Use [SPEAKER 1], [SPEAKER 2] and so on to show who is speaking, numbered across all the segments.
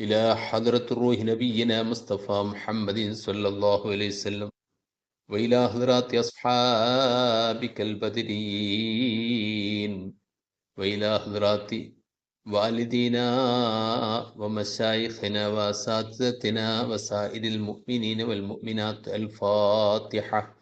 [SPEAKER 1] إلى حضرة الروح نبينا مصطفى محمد صلى الله عليه وسلم وإلى حضرات أصحابك البدرين وإلى حضرات والدينا ومشايخنا وأساتذتنا وسائر المؤمنين والمؤمنات الفاتحة.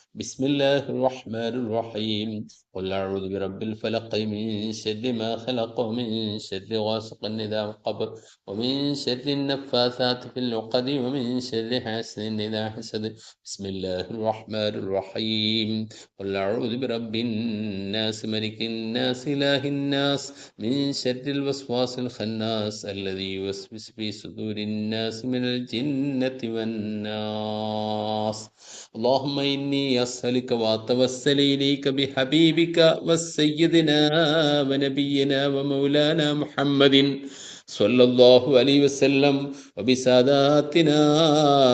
[SPEAKER 1] بسم الله الرحمن الرحيم. قل أعوذ برب الفلق من شر ما خلق ومن شر غاسق إذا وقب ومن شر النفاثات في العقد ومن شر حاسد إذا حسد. بسم الله الرحمن الرحيم. قل أعوذ برب الناس ملك الناس إله الناس من شر الوسواس الخناس الذي يوسوس في صدور الناس من الجنة والناس. اللهم إني أسألك وأتوسل إليك بحبيبك وسيدنا ونبينا ومولانا محمد صلى الله عليه وسلم وبساداتنا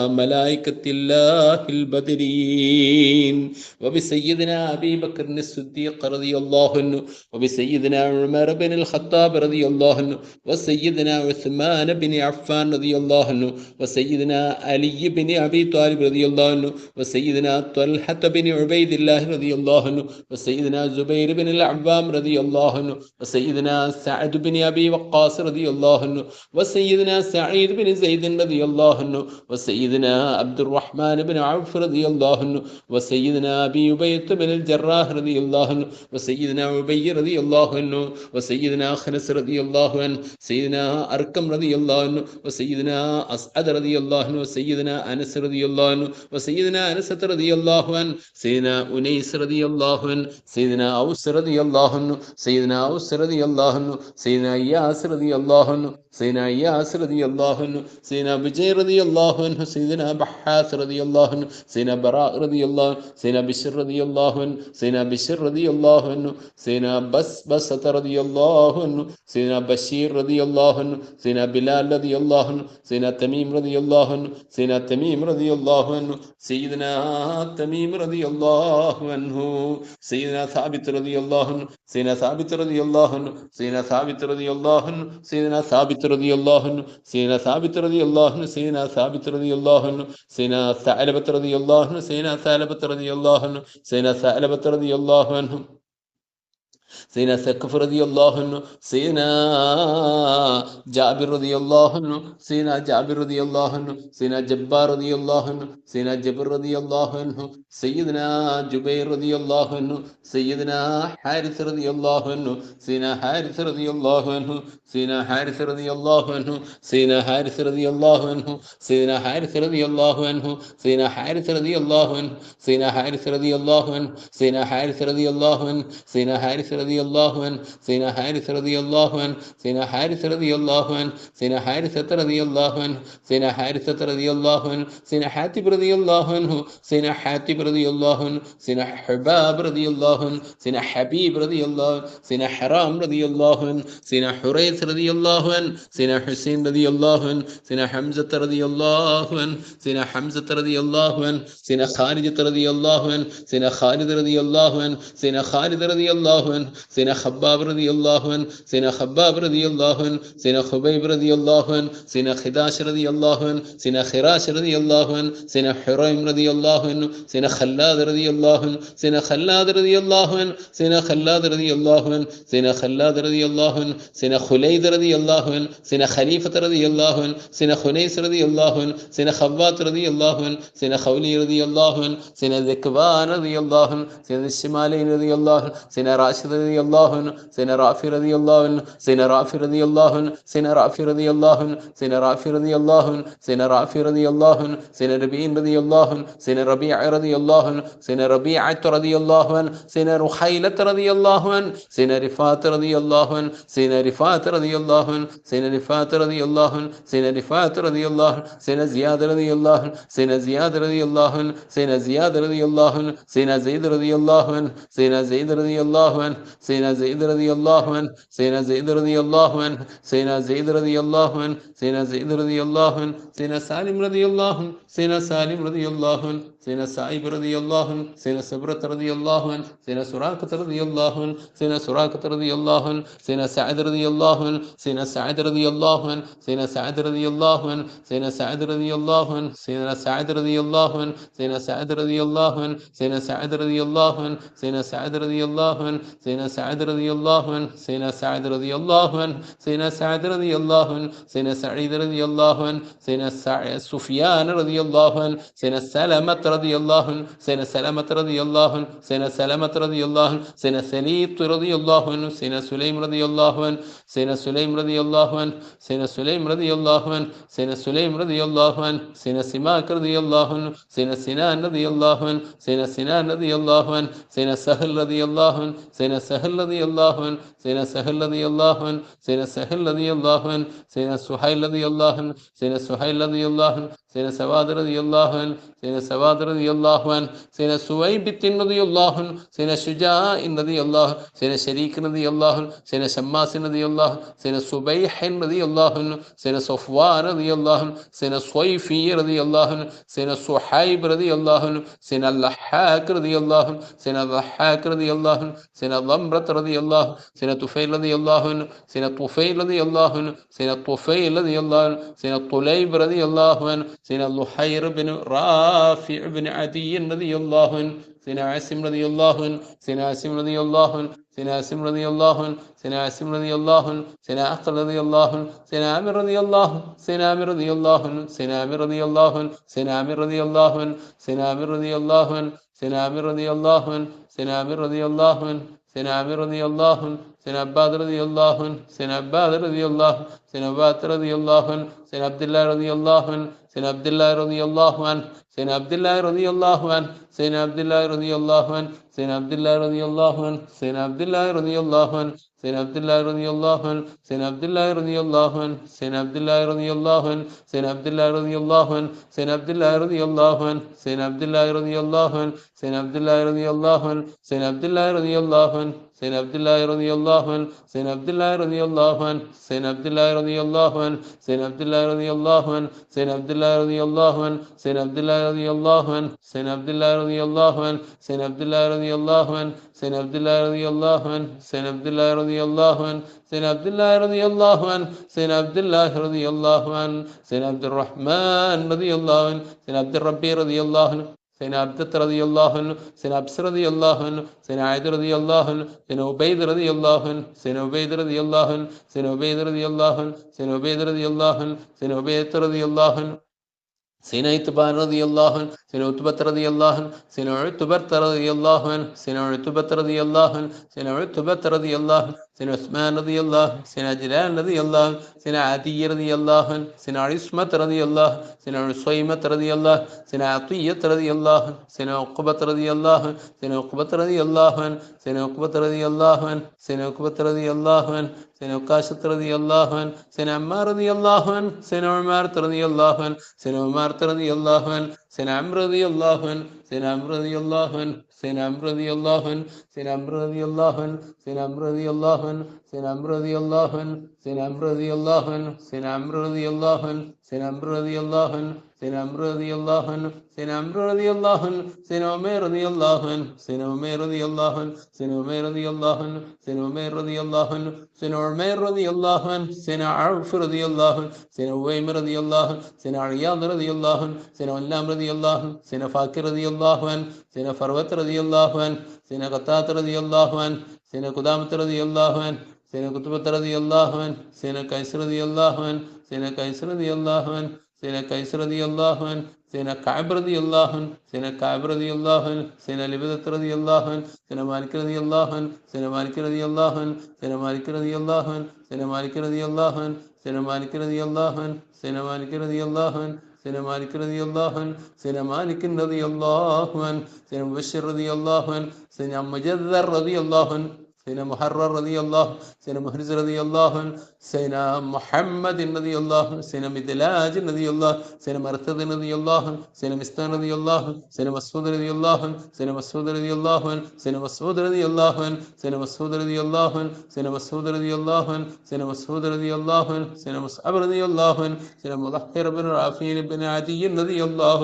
[SPEAKER 1] ملائكة الله البدرين وبسيدنا أبي بكر الصديق رضي الله عنه وبسيدنا عمر بن الخطاب رضي الله عنه وسيدنا عثمان بن عفان رضي الله عنه وسيدنا علي بن أبي طالب رضي الله عنه وسيدنا طلحة بن عبيد الله رضي الله عنه وسيدنا زبير بن العوام رضي الله عنه وسيدنا سعد بن أبي وقاص رضي الله عنه وسيدنا سعيد بن زيد رضي الله عنه وسيدنا عبد الرحمن بن عوف رضي الله عنه وسيدنا أبي أبيت بن الجراح رضي الله عنه وسيدنا أبي رضي الله عنه وسيدنا خنس رضي الله عنه سيدنا أركم رضي الله عنه وسيدنا أسعد رضي الله عنه وسيدنا أنس رضي الله عنه وسيدنا أنس رضي الله عنه سيدنا أنيس رضي الله عنه سيدنا أوس رضي الله عنه سيدنا أوس رضي الله عنه سيدنا إياس رضي الله عنه one സീന അയ്യാസ് റതി അള്ളാഹുനു സീന വിജയ് റതി അള്ളാഹുനു സീന ബഹാസ് റതി അള്ളാഹുനു സീന ബറാ റതി അള്ളാഹു സീന ബിഷർ റതി അള്ളാഹുൻ സീന ബിഷർ റതി അള്ളാഹുനു സീന ബസ് ബസത്ത് റതി അള്ളാഹുനു സീന ബഷീർ റതി അള്ളാഹുനു സീന ബിലാൽ റതി അള്ളാഹുനു സീന തമീം റതി അള്ളാഹുനു സീന തമീം റതി അള്ളാഹുനു സീന തമീം റതി അള്ളാഹുനു സീന സാബിത്ത് റതി അള്ളാഹുനു സീന സാബിത്ത് റതി അള്ളാഹുനു സീന സാബിത്ത് റതി അള്ളാഹുനു സീന സാബിത്ത് സാബിത്ത് റതി അള്ളാഹുനു സേന സാബിത്ത് റതി അള്ളാഹുനു സേന സാബിത്ത് റതി അള്ളാഹുനു സേന സലബത്ത് റതി അള്ളാഹുനു സേന സലബത്ത് റതി അള്ളാഹുനു സേന സലബത്ത് റതി ثابت رضي الله عنه سيدنا ثعلبة رضي الله عنه سيدنا ثعلبة رضي الله عنه سيدنا ثعلبة رضي الله عنه سيدنا ثقف رضي الله عنه سيدنا جابر رضي الله عنه سيدنا جابر رضي الله عنه سيدنا جبار رضي الله عنه سيدنا جبر رضي الله عنه سيدنا جبير رضي الله عنه سيدنا حارث رضي الله عنه سيدنا حارث رضي الله عنه سيدنا حارث رضي الله عنه سيدنا حارث رضي الله عنه سيدنا حارث رضي الله عنه سيدنا حارثة رضي الله عنه سيدنا حارثة رضي الله عنه سيدنا حاتب رضي الله عنه سيدنا حاتب رضي الله عنه سيدنا حباب رضي الله عنه سيدنا حبيب رضي الله عنه سيدنا حرام رضي الله عنه سيدنا حريث رضي الله عنه سيدنا حسين رضي الله عنه سيدنا حمزة رضي الله عنه سيدنا حمزة رضي الله عنه سيدنا خالد رضي الله عنه سيدنا خالد رضي الله عنه سيدنا خالد رضي الله عنه سيدنا خباب رضي الله عنه سيدنا خباب رضي الله عنه سيدنا خبيب رضي الله عنه سيدنا خداش رضي الله عنه سيدنا خراش رضي الله عنه سيدنا حريم رضي الله عنه سيدنا خلاد رضي الله عنه سيدنا خلاد رضي الله عنه سيدنا خلاد رضي الله عنه سيدنا خلاد رضي الله عنه سيدنا خليد رضي الله عنه سيدنا خليفة رضي الله عنه سيدنا خنيس رضي الله عنه سيدنا خبات رضي الله عنه سيدنا خولي رضي الله عنه سيدنا ذكبان رضي الله عنه سيدنا الشمالين رضي الله عنه سيدنا راشد رضي الله عنه سيدنا رافع رضي الله عنه سيدنا رافع رضي الله عنه سيدنا رافع رضي الله عنه سيدنا رافع رضي الله عنه سيدنا رافع رضي الله عنه سيدنا ربيع رضي الله عنه سيدنا ربيع رضي الله عنه سيدنا ربيعة رضي الله عنه سيدنا رخيلة رضي الله عنه سيدنا رفاعة رضي الله عنه سيدنا رفاعة رضي الله عنه سيدنا رفاعة رضي الله عنه سيدنا رفاعة رضي الله عنه سيدنا زياد رضي الله عنه سيدنا زياد رضي الله عنه سيدنا زياد رضي الله عنه سيدنا زيد رضي الله عنه سيدنا زيد رضي الله عنه سيدنا زيد رضي الله عنه سيدنا زيد رضي الله عنه سيدنا زيد رضي الله عنه سيدنا زيد رضي الله عنه سيدنا سالم رضي الله عنه سيدنا سالم رضي الله عنه. سيدنا سعيب رضي الله عنه سيدنا سبرة رضي الله عنه سيدنا سراقة رضي الله عنه سيدنا سراقة رضي الله عنه سيدنا سعد رضي الله عنه سيدنا سعد رضي الله عنه سيدنا سعد رضي الله عنه سيدنا سعد رضي الله عنه سيدنا سعد رضي الله عنه سيدنا سعد رضي الله عنه سيدنا سعد رضي الله عنه سيدنا سعد رضي الله عنه سيدنا سعد رضي الله عنه سيدنا سعد رضي الله عنه سيدنا سعد رضي الله عنه سيدنا سعيد رضي الله عنه سيدنا سفيان رضي الله عنه سيدنا سلمة رضي الله عنه سيدنا سلمة رضي الله عنه سيدنا سلمة رضي الله عنه سيدنا سليط رضي الله عنه سيدنا سليم رضي الله عنه سيدنا سليم رضي الله عنه سيدنا سليم رضي الله عنه سيدنا سليم رضي الله عنه سيدنا سماك رضي الله عنه سيدنا سنان رضي الله عنه سيدنا سنان رضي الله عنه سيدنا سهل رضي الله عنه سيدنا سهل رضي الله عنه سيدنا سهل رضي الله عنه سيدنا سهل رضي الله عنه سيدنا سهيل رضي الله عنه سيدنا سهيل رضي الله عنه سيدنا سواد رضي الله عنه سيدنا سواد മുസാദ് റതി അള്ളാഹുൻ സൈന സുവൈബിത്തിൻ റതി അള്ളാഹുൻ സൈന ഷുജാ റതി അള്ളാഹു സൈന ഷരീഖ് റതി അള്ളാഹുൻ സൈന ഷമ്മാസിൻ റതി അള്ളാഹുൻ സൈന സുബൈഹൻ റതി അള്ളാഹുൻ സൈന സൊഫ്വാൻ റതി അള്ളാഹുൻ സൈന സ്വൈഫി റതി അള്ളാഹുൻ സൈന സുഹൈബ് റതി അള്ളാഹുൻ സൈന ലഹാഖ് റതി അള്ളാഹുൻ സൈന ലഹാഖ് റതി അള്ളാഹുൻ സൈന ضمرة رضي الله سنة طفيل رضي الله عنه سنة طفيل رضي الله عنه سنة طفيل رضي الله عنه سنة طليب رضي الله عنه سنة لحير بن رافع ബിൻ അതിയ്യൻ റളിയല്ലാഹു സിനാസിം റളിയല്ലാഹു സിനാസിം റളിയല്ലാഹു സിനാസിം റളിയല്ലാഹു സിനാസിം റളിയല്ലാഹു സിനാഖ് റളിയല്ലാഹു സിനാമി റളിയല്ലാഹു സിനാമി റളിയല്ലാഹു സിനാമി റളിയല്ലാഹു സിനാമി റളിയല്ലാഹു സിനാമി റളിയല്ലാഹു സിനാമി റളിയല്ലാഹു സിനാമി റളിയല്ലാഹു സൈന ആമിർ റതി അള്ളാഹുൻ സൈന അബ്ബാദ് റതി അള്ളാഹുൻ സൈന അബ്ബാദ് റതി അള്ളാഹുൻ സൈന അബ്ബാത്ത് റതി അള്ളാഹുൻ സൈന അബ്ദുല്ല റതി അള്ളാഹുൻ സൈന അബ്ദുല്ല رضي الله عنه سيدنا عباد رضي الله عنه سيدنا عباد رضي الله عنه سيدنا عباد رضي الله عنه سيدنا عبد الله رضي الله عنه سيدنا عبد الله رضي الله عنه سيدنا عبد الله رضي الله عنه سيدنا عبد الله رضي الله عنه سيدنا عبد الله رضي الله عنه سيدنا عبد الله رضي الله عنه سيدنا عبد الله رضي الله عنه سيدنا عبد الله رضي الله عنه سيدنا عبد الله رضي الله عنه سيدنا عبد الله رضي الله عنه سيدنا عبد الله رضي الله عنه سيدنا عبد الله رضي الله عنه سيدنا عبد الله رضي الله عنه سيدنا عبد الله رضي الله عنه سيدنا عبد الله رضي الله عنه سيدنا عبد الله رضي الله عنه سيدنا عبد الله رضي الله عنه سيدنا عبد الله رضي الله عنه سيدنا عبد الله رضي الله عنه سيدنا عبد الله رضي الله عنه سيدنا عبد الرحمن رضي الله عنه سيدنا عبد الربي رضي الله عنه سيدنا عبدة رضي الله عنه سيدنا عبس رضي الله عنه سيدنا عيد رضي الله عنه سيدنا عبيد رضي الله عنه سيدنا عبيد رضي الله عنه سيدنا عبيد رضي الله عنه سيدنا عبيد رضي الله عنه سيدنا عبيد رضي الله عنه سيدنا عتبان رضي الله عنه سيدنا عتبة رضي الله عنه سيدنا عتبة رضي الله عنه سيدنا عتبة رضي الله عنه سيدنا عتبة رضي الله عنه سيدنا عثمان رضي الله سيدنا جلال رضي الله سيدنا عدي رضي الله سيدنا عصمة رضي الله سيدنا عصيمة رضي الله سيدنا عطية رضي الله سيدنا عقبة رضي الله سيدنا عقبة رضي الله سيدنا عقبة رضي الله سيدنا عقبة رضي الله سيدنا عكاشة رضي الله سيدنا عمار رضي الله سيدنا عمارة رضي الله سيدنا عمارة رضي الله سيدنا عمرو رضي الله سيدنا عمرو رضي الله സിനം റതി അള്ളാഹുൻ സിനം റതി അള്ളാഹുൻ സിനം റതി അള്ളാഹുൻ സിനം റതി അള്ളാഹുൻ സിനം റതി അള്ളാഹുൻ സിനം റതി അള്ളാഹുൻ സിനം റതി അള്ളാഹുൻ സൈന അമ്ര റതി അള്ളാഹുൻ സൈന അമ്ര റതി അള്ളാഹുൻ സൈന ഉമേർ റതി അള്ളാഹുൻ സൈന ഉമേർ റതി അള്ളാഹുൻ സൈന ഉമേർ റതി അള്ളാഹുൻ സൈന ഉമേർ റതി അള്ളാഹുൻ സൈന ഉമേർ റതി അള്ളാഹുൻ സൈന അർഫ് റതി അള്ളാഹുൻ ഉവൈമ റതി അള്ളാഹുൻ സൈന അഴിയാദ് റതി അള്ളാഹുൻ സൈന ഒല്ലാം റതി അള്ളാഹുൻ സൈന ഫാക്കിർ റതി അള്ളാഹുൻ സൈന ഫർവത്ത് റതി അള്ളാഹുൻ സൈന ഖത്താത്ത് റതി അള്ളാഹുൻ സൈന ഖുദാമത്ത് റതി അള്ളാഹുൻ സൈന കുത്തുബത്ത് റതി സീന കൈസ്രതി അള്ളാഹുൻ സീന കാബ്രതി അള്ളാഹുൻ സീന കാബ്രതി അള്ളാഹുൻ സീന ലിബിദത്രതി അള്ളാഹുൻ സീന മാലിക്രതി അള്ളാഹുൻ സീന മാലിക്രതി അള്ളാഹുൻ സീന മാലിക്രതി അള്ളാഹുൻ സീന മാലിക്രതി അള്ളാഹുൻ സീന മാലിക്രതി അള്ളാഹുൻ സീന മാലിക്രതി അള്ളാഹുൻ سيدنا مالك رضي الله عنه سيدنا مالك رضي الله عنه سيدنا مبشر رضي الله عنه سيدنا مجذر رضي الله عنه سيدنا محرر رضي الله سيدنا محرز رضي الله سيدنا محمد رضي الله سيدنا مدلاج رضي الله سيدنا مرتضى رضي الله سيدنا مستان رضي الله سيدنا مسعود رضي الله سيدنا مسعود رضي الله سيدنا مسعود رضي الله سيدنا مسعود رضي الله سيدنا مسعود رضي الله سيدنا مسعود رضي الله سيدنا مصعب رضي الله سيدنا مضحر بن رافع بن عدي رضي الله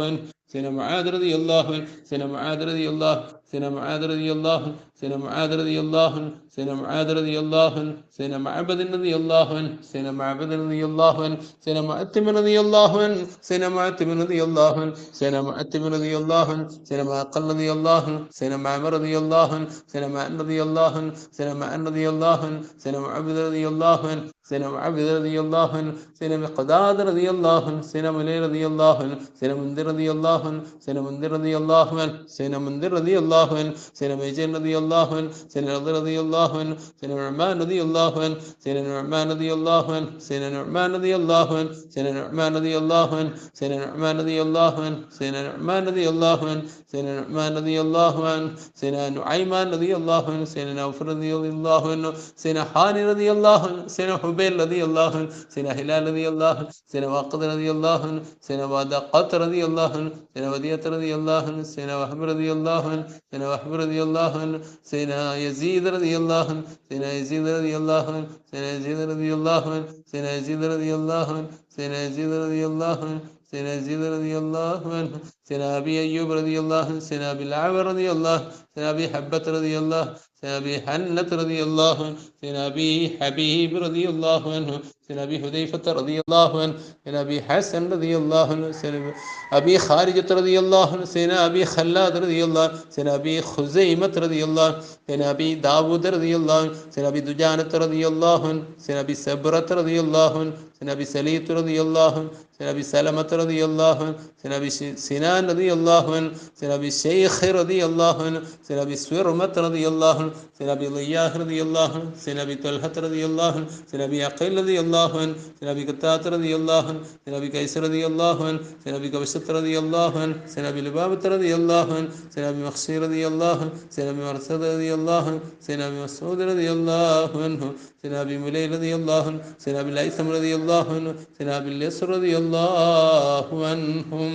[SPEAKER 1] سيدنا معاذ رضي الله عنه سيدنا معاذ رضي الله سيدنا معاذ رضي الله سيدنا معاذ رضي الله سيدنا معاذ رضي الله عنه سيدنا معبد رضي الله عنه سيدنا معبد رضي الله عنه سيدنا معتم رضي الله عنه سيدنا معتم رضي الله عنه سيدنا معتم رضي الله عنه سيدنا معقل رضي الله عنه سيدنا معمر رضي الله عنه سيدنا معن رضي الله عنه سيدنا معن رضي الله عنه سيدنا معبد رضي الله عنه سيدنا معبد رضي الله عنه سيدنا مقداد رضي الله عنه سيدنا ملي رضي الله عنه سيدنا منذر رضي الله عنه سيدنا منذر رضي الله عنه سيدنا منذر رضي الله عنه سيدنا ميجن رضي الله عنه سيدنا رضي رضي الله عنه سيدنا نعمان رضي الله عنه سيدنا نعمان رضي الله عنه سيدنا نعمان رضي الله عنه سيدنا نعمان رضي الله عنه سيدنا نعمان رضي الله عنه سيدنا نعمان رضي الله عنه سيدنا نعمان رضي الله عنه سيدنا نعيمان رضي الله عنه سيدنا نوفل رضي الله عنه سيدنا حاني رضي الله عنه سيدنا حبيل رضي الله عنه سيدنا هلال رضي الله عنه سيدنا واقد رضي الله عنه سيدنا وادقات رضي الله عنه سيدنا ودية رضي الله عنه سيدنا وهب رضي الله عنه سيدنا وهب رضي الله عنه سيدنا يزيد رضي الله عنه سيدنا يزيد رضي الله عنه سيدنا يزيد رضي الله عنه سيدنا يزيد رضي الله عنه سيدنا يزيد رضي الله عنه سيدنا يزيد رضي الله عنه سيدنا أبي أيوب رضي الله عنه سيدنا أبي العبر رضي الله سيدنا أبي حبة رضي الله سيدنا أبي حنة رضي الله عنه سيدنا أبي حبيب رضي الله عنه سيدنا أبي حذيفة رضي الله عنه سيدنا أبي حسن رضي الله عنه سيدنا أبي خارجة رضي الله عنه سيدنا أبي خلاد رضي الله عنه سيدنا أبي خزيمة رضي الله عنه سيدنا أبي داود رضي الله عنه سيدنا أبي دجانة رضي الله عنه سيدنا أبي سبرة رضي الله عنه سيدنا أبي سليت رضي الله عنه سيدنا أبي سلمة رضي الله عنه سيدنا أبي سنان رضي الله عنه سيدنا أبي شيخ رضي الله عنه سيدنا أبي سورمة رضي الله عنه سيدنا أبي ضياه رضي الله عنه سيدنا أبي طلحة رضي الله عنه سيدنا أبي عقيل رضي الله عنه سيدنا أبي قتات رضي الله عنه سيدنا أبي قيس رضي الله عنه سيدنا أبي كبشة رضي الله عنه سيدنا أبي لبابة رضي الله عنه سيدنا أبي مخشي رضي الله عنه سيدنا أبي مرسد رضي الله عنه سيدنا أبي مسعود رضي الله عنه سيدنا أبي ملي رضي الله عنه سيدنا أبي الأيثم رضي الله عنه سيدنا أبي اليسر رضي الله عنهم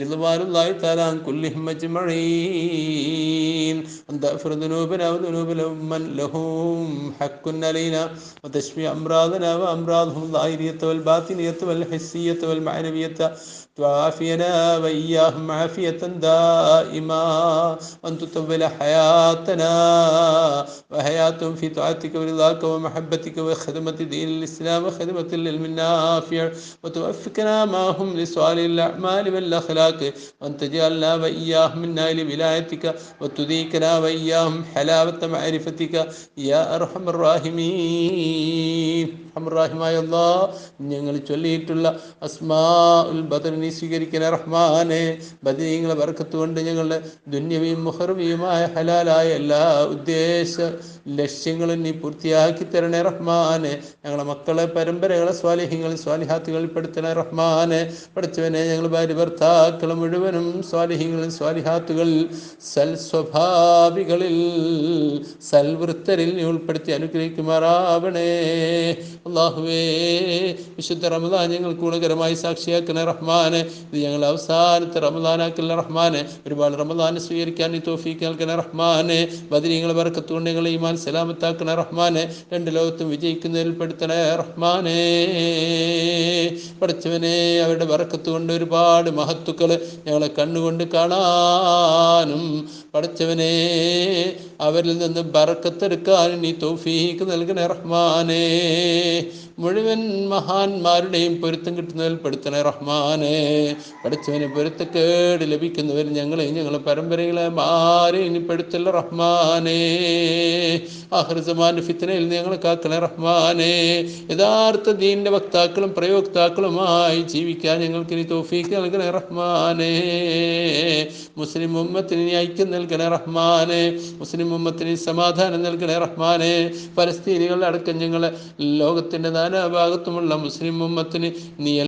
[SPEAKER 1] رضوان الله تعالى عن كلهم أجمعين تغفر ذنوبنا وذنوب من لهم حق علينا وتشفي أمراضنا وأمراضهم الظاهرية والباطنية والحسية والمعنوية تعافينا وإياه معافية دائما وأن تطول حياتنا وحياتهم في طاعتك ورضاك ومحبتك وخدمة دين الإسلام وخدمة للعلم النافع وتوفقنا معهم لصالح الأعمال والأخلاق وأن تجعلنا وإياهم من نائل ولايتك وتذيقنا وإياهم حلاوة معرفتك يا أرحم الراحمين അറഹം റാഹിമായ അള്ളാഹ് ഞങ്ങൾ ചൊല്ലിയിട്ടുള്ള അസ്മാ ഉൽ ബദറിന് നീ സ്വീകരിക്കണേ റഹ്മാനെ. ബദിനീങ്ങളെ ബർക്കത്ത് കൊണ്ട് ഞങ്ങളുടെ ദുന്യവിയും മുഹർവിയുമായ ഹലാലായ എല്ലാ ഉദ്ദേശ ലക്ഷ്യങ്ങളും നീ പൂർത്തിയാക്കി തരണേ റഹ്മാനെ. ഞങ്ങളെ മക്കളെ പരമ്പരകളെ സ്വാലിഹ്യങ്ങൾ സ്വാലിഹാത്തുകളിൽ പെടുത്തണേ റഹ്മാനെ. പഠിച്ചവനെ ഞങ്ങൾ ഭാര്യ ഭർത്താക്കളെ മുഴുവനും സ്വാലിഹ്യങ്ങളിൽ സ്വാലിഹാത്തുകളിൽ സൽ സ്വഭാവികളിൽ സൽവൃത്തരിൽ നീ ഉൾപ്പെടുത്തി അനുഗ്രഹിക്കുമാറാവണേ. അള്ളാഹുവേ വിശുദ്ധ റമദാൻ ഞങ്ങൾക്ക് ഗുണകരമായി സാക്ഷിയാക്കണേ റഹ്മാനെ ഇത് ഞങ്ങൾ അവസാനത്തെ റമദാനാക്കണ റഹ്മാനെ. ഒരുപാട് റമദാനെ സ്വീകരിക്കാൻ ഈ തോഫീക്ക് നൽകണ റഹ്മാനെ. ബദരീങ്ങളെ വറക്കത്തുകൊണ്ട് ഞങ്ങൾ ഈമാൻ സലാമത്താക്കണ റഹ്മാനെ. രണ്ട് ലോകത്തും വിജയിക്കുന്നതിൽ പെടുത്തണ റഹ്മാനെ. പഠിച്ചവനെ അവരുടെ വറക്കത്തുകൊണ്ട് ഒരുപാട് മഹത്തുക്കൾ ഞങ്ങളെ കണ്ണുകൊണ്ട് കാണാനും പഠിച്ചവനെ അവരിൽ നിന്ന് ബറക്കത്തെടുക്കാൻ നീ തൗഫീക്ക് നൽകണേ റഹ്മാനേ. മുഴുവൻ മഹാന്മാരുടെയും പൊരുത്തം കിട്ടുന്നതിൽ പെടുത്തണേ റഹ്മാനെ. പഠിച്ചവന് പൊരുത്തക്കേട് ലഭിക്കുന്നവർ ഞങ്ങളെ ഞങ്ങളെ പരമ്പരകളെ മാറി ഇനി പെടുത്തല്ല റഹ്മാനെ. ആഹൃസമാന്റെ ഫിത്തനയിൽ ഞങ്ങളെ കാക്കണേ റഹ്മാനെ. യഥാർത്ഥ ദീന്റെ വക്താക്കളും പ്രയോക്താക്കളുമായി ജീവിക്കാൻ ഞങ്ങൾക്ക് ഇനി തോഫീക്ക് നൽകണേ റഹ്മാനെ. മുസ്ലിം ഉമ്മത്തിന് ഐക്യം നൽകണേ റഹ്മാനെ. മുസ്ലിം ഉമ്മത്തിന് സമാധാനം നൽകണേ റഹ്മാനെ. പലസ്തീനികളുടെ അടക്കം ഞങ്ങളെ ലോകത്തിന്റെ നാനാഭാഗത്തുമുള്ള മുസ്ലിം ഉമ്മത്തിന് നീ